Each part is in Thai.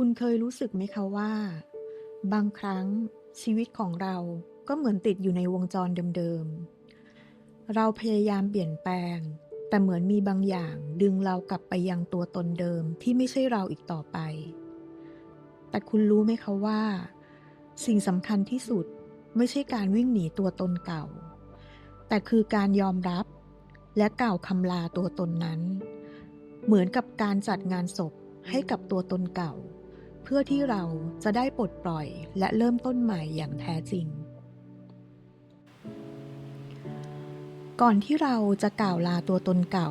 คุณเคยรู้สึกไหมคะว่า บางครั้งชีวิตของเราก็เหมือนติดอยู่ในวงจรเดิมๆ เราพยายามเปลี่ยนแปลง แต่เหมือนมีบางอย่างดึงเรากลับไปยังตัวตนเดิมที่ไม่ใช่เราอีกต่อไป แต่คุณรู้ไหมคะว่า สิ่งสำคัญที่สุดไม่ใช่การวิ่งหนีตัวตนเก่า แต่คือการยอมรับและกล่าวคำลาตัวตนนั้น เหมือนกับการจัดงานศพให้กับตัวตนเก่า เพื่อที่เราจะได้ปลดปล่อยและเริ่มต้นใหม่อย่างแท้จริง ก่อนที่เราจะกล่าวลาตัวตนเก่า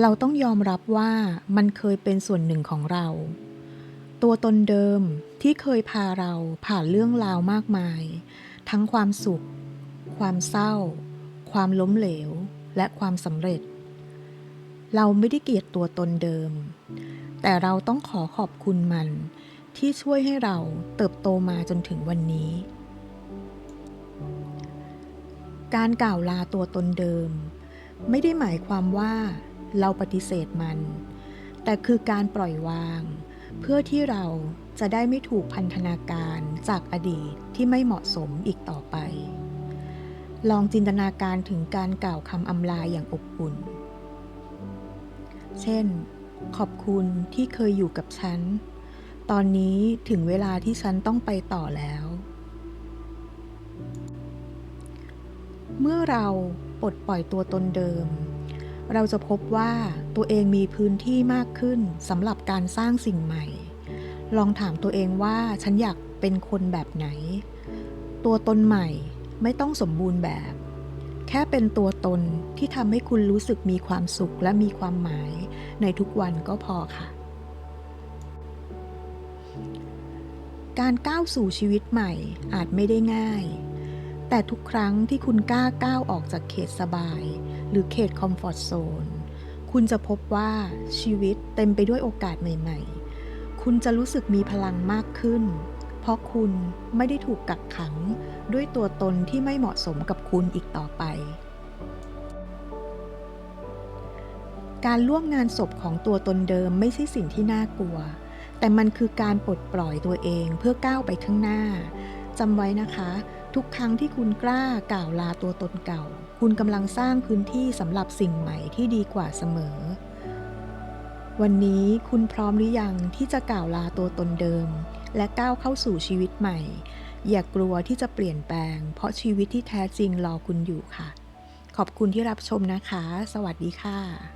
เราต้องยอมรับว่ามันเคยเป็นส่วนหนึ่งของเรา ตัวตนเดิมที่เคยพาเราผ่านเรื่องราวมากมาย ทั้งความสุข ความเศร้า ความล้มเหลว และความสำเร็จ เราไม่ได้เกลียดตัวตนเดิม แต่เราต้องขอขอบคุณมัน ที่ช่วยให้เราเติบโตมาจนถึงวันนี้ การกล่าวลาตัวตนเดิม ไม่ได้หมายความว่าเราปฏิเสธมัน แต่คือการปล่อยวาง เพื่อที่เราจะได้ไม่ถูกพันธนาการจากอดีตที่ไม่เหมาะสมอีกต่อไป ลองจินตนาการถึงการกล่าวคำอำลาอย่างอบอุ่น เช่น ขอบคุณที่เคยอยู่กับฉัน ตอนนี้ถึงเวลาที่ฉันต้องไปต่อแล้ว เมื่อเราปลดปล่อยตัวตนเดิม เราจะพบว่าตัวเองมีพื้นที่มากขึ้นสำหรับการสร้างสิ่งใหม่ ลองถามตัวเองว่าฉันอยากเป็นคนแบบไหน ตัวตนใหม่ไม่ต้องสมบูรณ์แบบ แค่เป็นตัวตนที่ทำให้คุณรู้สึกมีความสุขและมีความหมายในทุกวันก็พอค่ะ การก้าวสู่ชีวิตใหม่อาจไม่ได้ง่าย แต่ทุกครั้งที่คุณกล้าก้าวออกจากเขตสบาย หรือเขตคอมฟอร์ทโซน คุณจะพบว่าชีวิตเต็มไปด้วยโอกาสใหม่ ๆ คุณจะรู้สึกมีพลังมากขึ้น เพราะคุณไม่ได้ถูกกักขังด้วยตัวตนที่ไม่เหมาะสมกับคุณอีกต่อไป การร่วมงานศพของตัวตนเดิมไม่ใช่สิ่งที่น่ากลัว แต่มันคือการปลดปล่อยตัวเองเพื่อก้าวไปข้างหน้าจำไว้นะคะ ทุกครั้งที่คุณกล้ากล่าวลาตัวตนเก่า คุณกำลังสร้างพื้นที่สำหรับสิ่งใหม่ที่ดีกว่าเสมอ วันนี้คุณพร้อมหรือยังที่จะกล่าวลาตัวตนเดิม และก้าวเข้าสู่ชีวิตใหม่ อย่ากลัวที่จะเปลี่ยนแปลง เพราะชีวิตที่แท้จริงรอคุณอยู่ค่ะ ขอบคุณที่รับชมนะคะ สวัสดีค่ะ